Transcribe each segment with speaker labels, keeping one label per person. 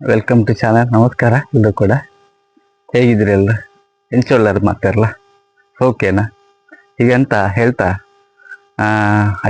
Speaker 1: Welcome to channel ನಮಸ್ಕಾರ. ಇದು ಕೂಡ ಹೇಗಿದ್ರಿ ಎಲ್ಲರೂ ಮಾತಾಡಲ್ಲ ಮಾತಾರಲ್ಲ ಓಕೆನಾ ಈಗ ಅಂತ ಹೇಳ್ತಾ?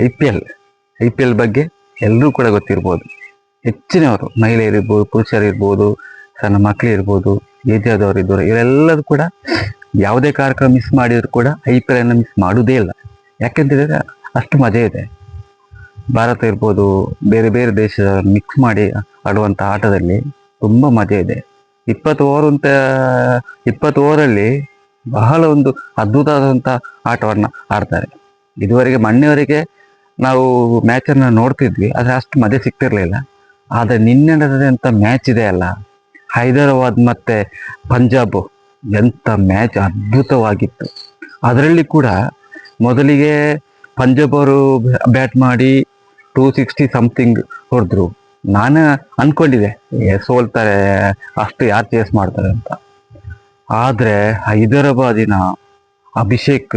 Speaker 1: I P L I P L ಬಗ್ಗೆ ಎಲ್ಲರೂ ಕೂಡ ಗೊತ್ತಿರ್ಬೋದು. ಹೆಚ್ಚಿನವರು ಮಹಿಳೆಯರು ಪುರುಷರಿರ್ಬೋದು, ಸಣ್ಣ ಮಕ್ಕಳು ಇರ್ಬೋದು ಏಜಾದವರು ಇದ್ದವರು, ಇವರೆಲ್ಲರೂ ಕೂಡ ಯಾವುದೇ ಕಾರ್ಯಕ್ರಮ ಮಿಸ್ ಮಾಡಿದ್ರು ಕೂಡ ಐ ಪಿ ಎಲ್ ಅನ್ನು ಮಿಸ್ ಮಾಡುವುದೇ ಇಲ್ಲ. ಯಾಕೆಂತೇಳಿದ್ರೆ ಅಷ್ಟು ಮಜಾ ಇದೆ. ಭಾರತ ಇರ್ಬೋದು, ಬೇರೆ ಬೇರೆ ದೇಶ ಮಿಕ್ಸ್ ಮಾಡಿ ಆಡುವಂಥ ಆಟದಲ್ಲಿ ತುಂಬ ಮಜಾ ಇದೆ. ಇಪ್ಪತ್ತು ಓವರ್ ಅಂತ, ಇಪ್ಪತ್ತು ಓವರಲ್ಲಿ ಬಹಳ ಒಂದು ಅದ್ಭುತವಾದಂಥ ಆಟವನ್ನು ಆಡ್ತಾರೆ. ಇದುವರೆಗೆ ಮೊನ್ನೆವರೆಗೆ ನಾವು ಮ್ಯಾಚನ್ನು ನೋಡ್ತಿದ್ವಿ, ಆದರೆ ಅಷ್ಟು ಮಜಾ ಸಿಗ್ತಿರಲಿಲ್ಲ. ಆದರೆ ನಿನ್ನೆ ನಡೆದಂಥ ಮ್ಯಾಚ್ ಇದೆ ಅಲ್ಲ, ಹೈದರಾಬಾದ್ ಮತ್ತು ಪಂಜಾಬ್ ಎಂಥ ಮ್ಯಾಚ್ ಅದ್ಭುತವಾಗಿತ್ತು. ಅದರಲ್ಲಿ ಕೂಡ ಮೊದಲಿಗೆ ಪಂಜಾಬ್ ಅವರು ಬ್ಯಾಟ್ ಮಾಡಿ ಟೂ ಸಿಕ್ಸ್ಟಿ ಸಮಥಿಂಗ್ ಹೊಡೆದ್ರು. ನಾನು ಅನ್ಕೊಂಡಿದ್ದೆ ಸೋಲ್ತಾರೆ, ಅಷ್ಟು ಯಾರು ಚೇಸ್ ಮಾಡ್ತಾರೆ ಅಂತ. ಆದರೆ ಹೈದರಾಬಾದಿನ ಅಭಿಷೇಕ್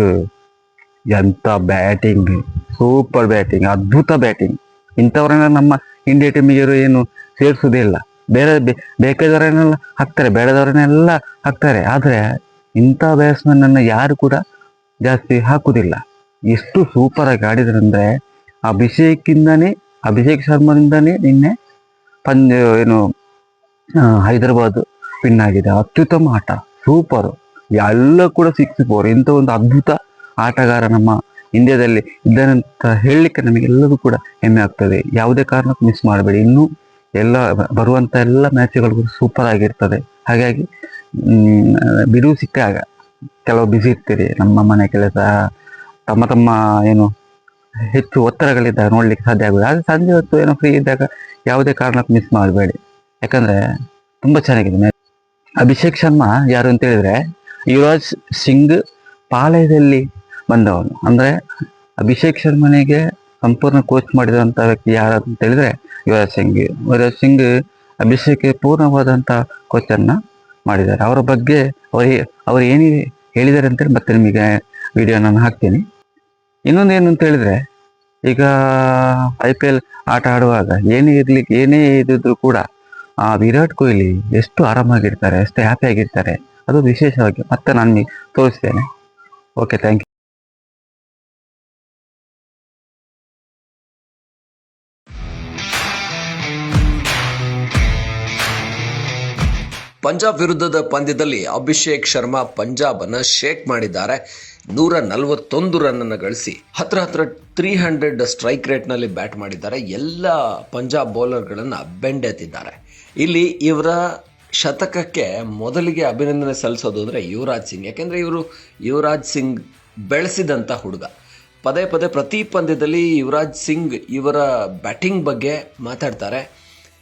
Speaker 1: ಎಂಥ ಬ್ಯಾಟಿಂಗ್ ಸೂಪರ್ ಬ್ಯಾಟಿಂಗ್ ಅದ್ಭುತ ಬ್ಯಾಟಿಂಗ್ ಇಂಥವ್ರನ್ನ ನಮ್ಮ ಇಂಡಿಯಾ ಟೀಮಿಗೆ ಏನು ಸೇರಿಸೋದೇ ಇಲ್ಲ. ಬೇರೆ ಬೇಕಾದವರನ್ನೆಲ್ಲ ಹಾಕ್ತಾರೆ, ಬೇಡದವರನ್ನೆಲ್ಲ ಹಾಕ್ತಾರೆ. ಆದರೆ ಇಂಥ ಬ್ಯಾಟ್ಸ್ಮನ್ನ ಯಾರು ಕೂಡ ಜಾಸ್ತಿ ಹಾಕೋದಿಲ್ಲ. ಎಷ್ಟು ಸೂಪರಾಗಿ ಆಡಿದ್ರಂದ್ರೆ ಅಭಿಷೇಕಿಂದನೇ ಅಭಿಷೇಕ್ ಶರ್ಮರಿಂದನೇ ನಿನ್ನೆ ಪಂದ್ಯ ಏನು ಹೈದರಾಬಾದ್ ವಿನ್ ಆಗಿದೆ. ಅತ್ಯುತ್ತಮ ಆಟ ಸೂಪರ್ ಎಲ್ಲ ಕೂಡ ಸಿಕ್ಸ್ ಫೋರ್ ಇಂಥ ಒಂದು ಅದ್ಭುತ ಆಟಗಾರ ನಮ್ಮ ಇಂಡಿಯಾದಲ್ಲಿ ಇದ್ದಾನೆ ಅಂತ ಹೇಳಲಿಕ್ಕೆ ನಮಗೆಲ್ಲದೂ ಕೂಡ ಹೆಮ್ಮೆ ಆಗ್ತದೆ. ಯಾವುದೇ ಕಾರಣಕ್ಕೂ ಮಿಸ್ ಮಾಡಬೇಡಿ. ಇನ್ನು ಎಲ್ಲ ಬರುವಂತ ಎಲ್ಲ ಮ್ಯಾಚ್ಗಳು ಸೂಪರ್ ಆಗಿರ್ತದೆ. ಹಾಗಾಗಿ ಬಿಡುವು ಸಿಕ್ಕಾಗ, ಕೆಲವು ಬ್ಯುಸಿ ಇರ್ತೀರಿ. ನಮ್ಮ ಮನೆ ಕೆಲಸ, ತಮ್ಮ ತಮ್ಮ, ಏನು ಹೆಚ್ಚು ಒತ್ತಡಗಳಿದ್ದಾಗ ನೋಡ್ಲಿಕ್ಕೆ ಸಾಧ್ಯ ಆಗುದು ಆದ್ರೆ ಸಂಜೆ ಹೊತ್ತು ಏನೋ ಫ್ರೀ ಇದ್ದಾಗ ಯಾವುದೇ ಕಾರಣಕ್ಕೂ ಮಿಸ್ ಮಾಡಬೇಡಿ. ಯಾಕಂದ್ರೆ ತುಂಬಾ ಚೆನ್ನಾಗಿದೆ. ಅಭಿಷೇಕ್ ಶರ್ಮಾ ಯಾರು ಅಂತ ಹೇಳಿದ್ರೆ ಯುವರಾಜ್ ಸಿಂಗ್ ಪಾಳಯದಲ್ಲಿ ಬಂದವನು. ಅಂದ್ರೆ ಅಭಿಷೇಕ್ ಶರ್ಮನಿಗೆ ಸಂಪೂರ್ಣ ಕೋಚ್ ಮಾಡಿದಂತ ವ್ಯಕ್ತಿ ಯಾರು ಅಂತ ಹೇಳಿದ್ರೆ ಯುವರಾಜ್ ಸಿಂಗ್. ಯುವರಾಜ್ ಸಿಂಗ್ ಅಭಿಷೇಕ್ ಪೂರ್ಣವಾದಂತ ಕೋಚ್ ಅನ್ನ ಮಾಡಿದ್ದಾರೆ. ಅವರ ಬಗ್ಗೆ ಅವರು, ಅವ್ರು ಏನು ಹೇಳಿದ್ದಾರೆ ಅಂತೇಳಿ ಮತ್ತೆ ನಿಮಗೆ ವಿಡಿಯೋ ನಾನು ಹಾಕ್ತೀನಿ. ಇನ್ನೊಂದು ಏನು ಅಂತ ಹೇಳಿದ್ರೆ ಈಗ ಐ ಪಿ ಎಲ್ ಆಟ ಆಡುವಾಗ ಏನೇ ಇರ್ಲಿಕ್ಕೆ ಏನೇ ಇದ್ದಿದ್ರು ಕೂಡ ಆ ವಿರಾಟ್ ಕೊಹ್ಲಿ ಎಷ್ಟು ಆರಾಮಾಗಿರ್ತಾರೆ, ಎಷ್ಟು ಹ್ಯಾಪಿ ಆಗಿರ್ತಾರೆ, ಅದು ವಿಶೇಷವಾಗಿ ಮತ್ತೆ ನಾನು ತೋರಿಸ್ತೇನೆ. ಓಕೆ ಥ್ಯಾಂಕ್ ಯು
Speaker 2: ಪಂಜಾಬ್ ವಿರುದ್ಧದ ಪಂದ್ಯದಲ್ಲಿ ಅಭಿಷೇಕ್ ಶರ್ಮಾ ಪಂಜಾಬನ್ನು ಶೇಕ್ ಮಾಡಿದ್ದಾರೆ. ನೂರ ನಲವತ್ತೊಂದು ರನ್ ಅನ್ನು ಗಳಿಸಿ ಹತ್ರ ಹತ್ರ ತ್ರೀ ಹಂಡ್ರೆಡ್ ಸ್ಟ್ರೈಕ್ ರೇಟ್ನಲ್ಲಿ ಬ್ಯಾಟ್ ಮಾಡಿದ್ದಾರೆ. ಎಲ್ಲ ಪಂಜಾಬ್ ಬೌಲರ್ಗಳನ್ನು ಬೆಂಡೆತ್ತಿದ್ದಾರೆ. ಇಲ್ಲಿ ಇವರ ಶತಕಕ್ಕೆ ಮೊದಲಿಗೆ ಅಭಿನಂದನೆ ಸಲ್ಲಿಸೋದು ಅಂದ್ರೆ ಯುವರಾಜ್ ಸಿಂಗ್. ಯಾಕೆಂದರೆ ಇವರು ಯುವರಾಜ್ ಸಿಂಗ್ ಬೆಳೆಸಿದಂಥ ಹುಡುಗ. ಪದೇ ಪದೇ ಪ್ರತಿ ಪಂದ್ಯದಲ್ಲಿ ಯುವರಾಜ್ ಸಿಂಗ್ ಇವರ ಬ್ಯಾಟಿಂಗ್ ಬಗ್ಗೆ ಮಾತಾಡ್ತಾರೆ.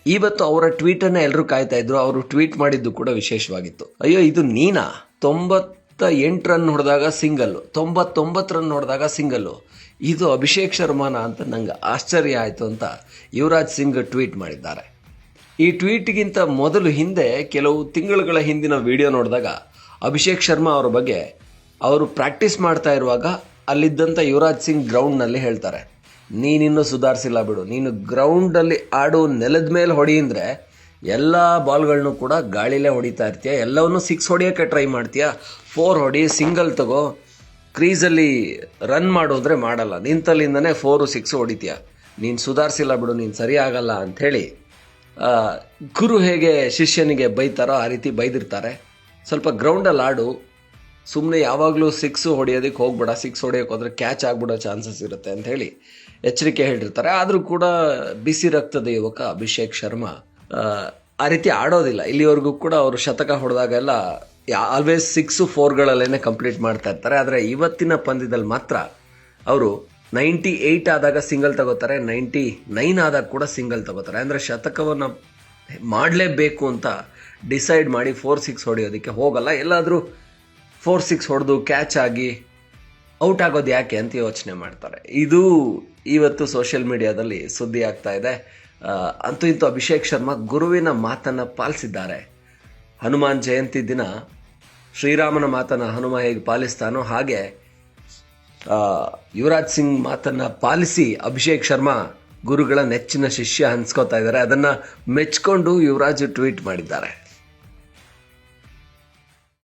Speaker 2: ಇವತ್ತು ಅವರ ಟ್ವೀಟ್ ಅನ್ನ ಎಲ್ಲರೂ ಕಾಯ್ತಾ ಇದ್ರು. ಅವರು ಟ್ವೀಟ್ ಮಾಡಿದ್ದು ಕೂಡ ವಿಶೇಷವಾಗಿತ್ತು. ಅಯ್ಯೋ, ಇದು ನೀನಾ? ತೊಂಬತ್ತ ಎಂಟು ರನ್ ಹೊಡೆದಾಗ ಸಿಂಗಲ್ಲು. ತೊಂಬತ್ತೊಂಬತ್ತು ರನ್ ಹೊಡೆದಾಗ ಸಿಂಗಲ್ಲು. ಇದು ಅಭಿಷೇಕ್ ಶರ್ಮಾನ ಅಂತ ನಂಗೆ ಆಶ್ಚರ್ಯ ಆಯಿತು ಅಂತ ಯುವರಾಜ್ ಸಿಂಗ್ ಟ್ವೀಟ್ ಮಾಡಿದ್ದಾರೆ. ಈ ಟ್ವೀಟ್ಗಿಂತ ಮೊದಲು ಹಿಂದೆ ಕೆಲವು ತಿಂಗಳುಗಳ ಹಿಂದಿನ ವಿಡಿಯೋ ನೋಡಿದಾಗ ಅಭಿಷೇಕ್ ಶರ್ಮಾ ಅವರ ಬಗ್ಗೆ ಅವರು ಪ್ರಾಕ್ಟೀಸ್ ಮಾಡ್ತಾ ಇರುವಾಗ ಅಲ್ಲಿದ್ದಂಥ ಯುವರಾಜ್ ಸಿಂಗ್ ಗ್ರೌಂಡ್ನಲ್ಲಿ ಹೇಳ್ತಾರೆ. ನೀನಿನ್ನೂ ಸುಧಾರಿಸಿಲ್ಲ ಬಿಡು. ನೀನು ಗ್ರೌಂಡಲ್ಲಿ ಆಡು ನೆಲದ ಮೇಲೆ ಹೊಡಿ ಎಲ್ಲ ಬಾಲ್ಗಳನ್ನು ಕೂಡ ಗಾಳಿಲೇ ಹೊಡಿತಾ ಇರ್ತೀಯ. ಎಲ್ಲವನ್ನು ಸಿಕ್ಸ್ ಹೊಡಿಯೋಕ್ಕೆ ಟ್ರೈ ಮಾಡ್ತೀಯ. ಫೋರ್ ಹೊಡಿ ಸಿಂಗಲ್ ತಗೋ. ಕ್ರೀಸಲ್ಲಿ ರನ್ ಮಾಡು ಅಂದರೆ ಮಾಡಲ್ಲ. ನಿಂತಲ್ಲಿಂದನೇ ಫೋರು ಸಿಕ್ಸ್ ಹೊಡಿತೀಯ. ನೀನು ಸುಧಾರಿಸಿಲ್ಲ ಬಿಡು, ನೀನು ಸರಿಯಾಗಲ್ಲ ಅಂಥೇಳಿ ಗುರು ಹೇಗೆ ಶಿಷ್ಯನಿಗೆ ಬೈತಾರೋ ಆ ರೀತಿ ಬೈದಿರ್ತಾರೆ. ಸ್ವಲ್ಪ ಗ್ರೌಂಡಲ್ಲಿ ಆಡು. ಸುಮ್ಮನೆ ಯಾವಾಗಲೂ ಸಿಕ್ಸ್ ಹೊಡೆಯೋದಕ್ಕೆ ಹೋಗ್ಬೇಡ ಸಿಕ್ಸ್ ಹೊಡೆಯೋಕೆ ಹೋದ್ರೆ ಕ್ಯಾಚ್ ಆಗ್ಬಿಡೋ ಚಾನ್ಸಸ್ ಇರುತ್ತೆ ಅಂತ ಹೇಳಿ ಎಚ್ಚರಿಕೆ ಹೇಳಿರ್ತಾರೆ. ಆದರೂ ಕೂಡ ಬಿಸಿ ರಕ್ತದ ಯುವಕ ಅಭಿಷೇಕ್ ಶರ್ಮಾ ಆ, ರೀತಿ ಆಡೋದಿಲ್ಲ. ಇಲ್ಲಿವರೆಗೂ ಕೂಡ ಅವರು ಶತಕ ಹೊಡೆದಾಗೆಲ್ಲ ಆಲ್ವೇಸ್ ಸಿಕ್ಸು ಫೋರ್ಗಳಲ್ಲೇ ಕಂಪ್ಲೀಟ್ ಮಾಡ್ತಾ ಇರ್ತಾರೆ. ಆದರೆ ಇವತ್ತಿನ ಪಂದ್ಯದಲ್ಲಿ ಮಾತ್ರ ಅವರು ನೈಂಟಿ ಏಯ್ಟ್ ಆದಾಗ ಸಿಂಗಲ್ ತಗೋತಾರೆ ನೈಂಟಿ ನೈನ್ ಆದಾಗ ಕೂಡ ಸಿಂಗಲ್ ತಗೋತಾರೆ. ಅಂದರೆ ಶತಕವನ್ನು ಮಾಡಲೇಬೇಕು ಅಂತ ಡಿಸೈಡ್ ಮಾಡಿ ಫೋರ್ ಸಿಕ್ಸ್ ಹೊಡೆಯೋದಕ್ಕೆ ಹೋಗಲ್ಲ. ಎಲ್ಲಾದರೂ ಫೋರ್ ಸಿಕ್ಸ್ ಹೊಡೆದು ಕ್ಯಾಚ್ ಆಗಿ ಔಟ್ ಆಗೋದು ಯಾಕೆ ಅಂತ ಯೋಚನೆ ಮಾಡ್ತಾರೆ. ಇದು ಇವತ್ತು ಸೋಷಿಯಲ್ ಮೀಡಿಯಾದಲ್ಲಿ ಸುದ್ದಿ ಆಗ್ತಾ ಇದೆ. ಅಂತೂ ಇಂತೂ ಅಭಿಷೇಕ್ ಶರ್ಮಾ ಗುರುವಿನ ಮಾತನ್ನು ಪಾಲಿಸಿದ್ದಾರೆ. ಹನುಮಾನ್ ಜಯಂತಿ ದಿನ ಶ್ರೀರಾಮನ ಮಾತನ್ನು ಹನುಮ ಹೇಗೆ ಪಾಲಿಸ್ತಾನೋ ಹಾಗೆ ಯುವರಾಜ್ ಸಿಂಗ್ ಮಾತನ್ನ ಪಾಲಿಸಿ ಅಭಿಷೇಕ್ ಶರ್ಮಾ ಗುರುಗಳ ನೆಚ್ಚಿನ ಶಿಷ್ಯ ಹಂಚ್ಕೋತಾ ಇದ್ದಾರೆ. ಅದನ್ನು ಮೆಚ್ಕೊಂಡು ಯುವರಾಜ್ ಟ್ವೀಟ್ ಮಾಡಿದ್ದಾರೆ.